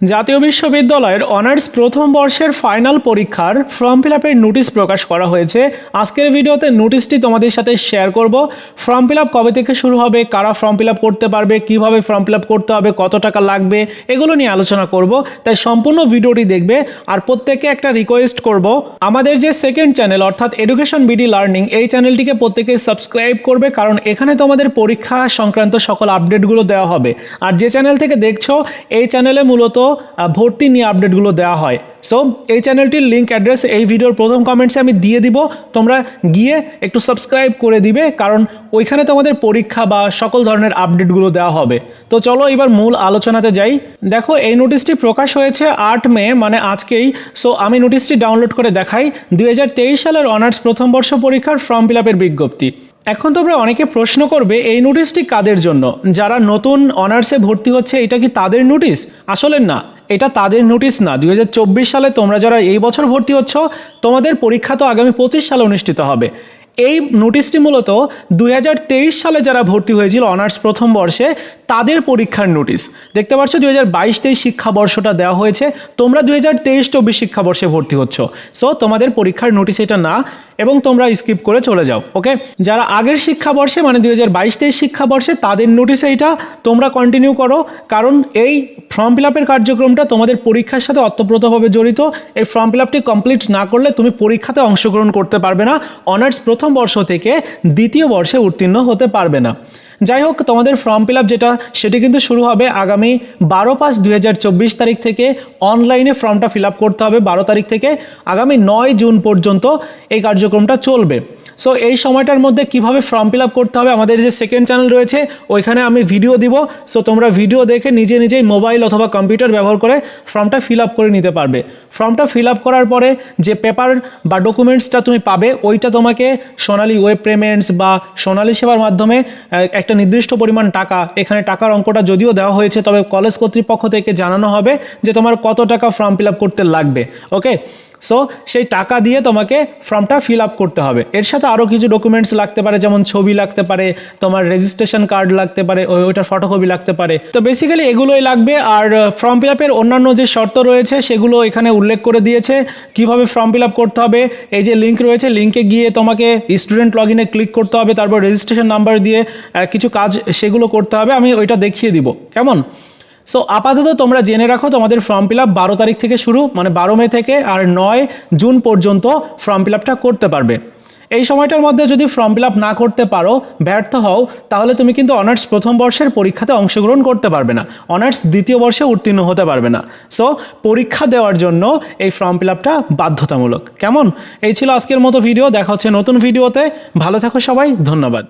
জাতীয় বিশ্ববিদ্যালয়ের অনার্স প্রথম বর্ষের ফাইনাল পরীক্ষার ফর্ম ফিল আপের নোটিশ প্রকাশ করা হয়েছে। আজকের ভিডিওতে নোটিশটি তোমাদের সাথে শেয়ার করব। ফর্ম ফিল আপ কবে থেকে শুরু হবে? কারা ফর্ম ফিল আপ করতে পারবে? কীভাবে ফর্ম ফিল আপ করতে হবে? কত টাকা লাগবে? এগুলো নিয়ে আলোচনা করব। তাই সম্পূর্ণ ভিডিওটি দেখবে আর প্রত্যেককে একটা রিকোয়েস্ট করব। আমাদের যে সেকেন্ড চ্যানেল অর্থাৎ এডুকেশন বিডি লার্নিং এই চ্যানেলটিকে প্রত্যেকে সাবস্ক্রাইব করবে কারণ এখানে তোমাদের পরীক্ষা সংক্রান্ত সকল আপডেটগুলো দেওয়া হবে। আর যে চ্যানেল থেকে দেখছ, এই চ্যানেলে মূলত ভর্তি নিয়ে আপডেটগুলো দেওয়া হয়। সো এই চ্যানেলটির লিঙ্ক অ্যাড্রেস এই ভিডিওর প্রথম কমেন্টসে আমি দিয়ে দিব। তোমরা গিয়ে একটু সাবস্ক্রাইব করে দিবে, কারণ ওইখানে তোমাদের পরীক্ষা বা সকল ধরনের আপডেটগুলো দেওয়া হবে। তো চলো এবার মূল আলোচনাতে যাই। দেখো, এই নোটিশটি প্রকাশ হয়েছে আট মে মানে আজকেই। সো আমি নোটিশটি ডাউনলোড করে দেখাই। দুই হাজার তেইশ সালের অনার্স প্রথম বর্ষ পরীক্ষার ফর্ম ফিল বিজ্ঞপ্তি। এখন তোমরা অনেকে প্রশ্ন করবে, এই নোটিশটি কাদের জন্য? যারা নতুন অনার্সে ভর্তি হচ্ছে, এটা কি তাদের নোটিশ আসলে না। এটা তাদের নোটিশ না। দুই হাজার চব্বিশ সালে তোমরা যারা এই বছর ভর্তি হচ্ছ, তোমাদের পরীক্ষা তো আগামী পঁচিশ সালে অনুষ্ঠিত হবে। এই নোটিশটি মূলত দুই হাজার তেইশ সালে যারা ভর্তি হয়েছিল অনার্স প্রথম বর্ষে, তাদের পরীক্ষার নোটিশ। দেখতে পাচ্ছ দুই হাজার বাইশ তেইশ শিক্ষাবর্ষটা দেওয়া হয়েছে। তোমরা দুই হাজার তেইশ চব্বিশ শিক্ষাবর্ষে ভর্তি হচ্ছ। সো তোমাদের পরীক্ষার নোটিশ এটা না এবং তোমরা স্কিপ করে চলে যাও ওকে যারা আগের শিক্ষাবর্ষে মানে দুই হাজার বাইশ তেইশ শিক্ষাবর্ষে, তাদের নোটিশ এইটা। তোমরা কন্টিনিউ করো, কারণ এই ফর্ম ফিল আপের কার্যক্রমটা তোমাদের পরীক্ষার সাথে অতপ্রতভাবে জড়িত। এই ফর্ম ফিল আপটি কমপ্লিট না করলে তুমি পরীক্ষাতে অংশগ্রহণ করতে পারবে না। অনার্স প্রথম বর্ষ থেকে দ্বিতীয় বর্ষে উত্তীর্ণ হতে পারবে না। যাই হোক তোমাদের ফর্ম ফিল যেটা, সেটি কিন্তু শুরু হবে আগামী বারো পাঁচ দুই তারিখ থেকে। অনলাইনে ফর্মটা ফিল করতে হবে বারো তারিখ থেকে, আগামী নয় জুন পর্যন্ত এই কার্যক্রমটা চলবে। সো এই সময়টার মধ্যে কীভাবে ফর্ম ফিল করতে হবে, আমাদের যে সেকেন্ড চ্যানেল রয়েছে, ওইখানে আমি ভিডিও দিব। সো তোমরা ভিডিও দেখে নিজে নিজেই মোবাইল অথবা কম্পিউটার ব্যবহার করে ফর্মটা ফিল করে নিতে পারবে। ফর্মটা ফিল করার পরে যে পেপার বা ডকুমেন্টসটা তুমি পাবে, ওইটা তোমাকে সোনালী ওয়েব পেমেন্টস বা সোনালী সেবার মাধ্যমে একটা নির্দিষ্ট পরিমাণ টাকা, এখানে টাকার অঙ্কটা যদিও দেওয়া হয়েছে, তবে কলেজ কর্তৃপক্ষ থেকে জানানো হবে যে তোমার কত টাকা ফর্ম ফিল করতে লাগবে ওকে সো সেই টাকা দিয়ে তোমাকে ফর্মটা ফিল আপ করতে হবে। এর সাথে আরও কিছু ডকুমেন্টস লাগতে পারে, যেমন ছবি লাগতে পারে, তোমার রেজিস্ট্রেশন কার্ড লাগতে পারে ওই ওইটার ফটোকপি লাগতে পারে। তো বেসিক্যালি এগুলোই লাগবে। আর ফর্ম ফিল আপের অন্যান্য যে শর্ত রয়েছে, সেগুলো এখানে উল্লেখ করে দিয়েছে। কীভাবে ফর্ম ফিল আপ করতে হবে, এই যে লিঙ্ক রয়েছে লিঙ্কে গিয়ে তোমাকে স্টুডেন্ট লগ ইনে ক্লিক করতে হবে। তারপর রেজিস্ট্রেশন নাম্বার দিয়ে কিছু কাজ সেগুলো করতে হবে। আমি ওইটা দেখিয়ে দিব। কেমন? সো আপাতত তোমরা জেনে রাখো তোমাদের ফর্ম ফিল আপ বারো তারিখ থেকে শুরু মানে বারো মে থেকে আর নয় জুন পর্যন্ত ফর্ম ফিল আপটা করতে পারবে। এই সময়টার মধ্যে যদি ফর্ম ফিল আপ না করতে পারো, ব্যর্থ হও, তাহলে তুমি কিন্তু অনার্স প্রথম বর্ষের পরীক্ষাতে অংশগ্রহণ করতে পারবে না। অনার্স দ্বিতীয় বর্ষে উত্তীর্ণ হতে পারবে না। সো পরীক্ষা দেওয়ার জন্য এই ফর্ম ফিল আপটা বাধ্যতামূলক। কেমন? এই ছিল আজকের মতো ভিডিও দেখা হচ্ছে নতুন ভিডিওতে ভালো থাকো সবাই। ধন্যবাদ।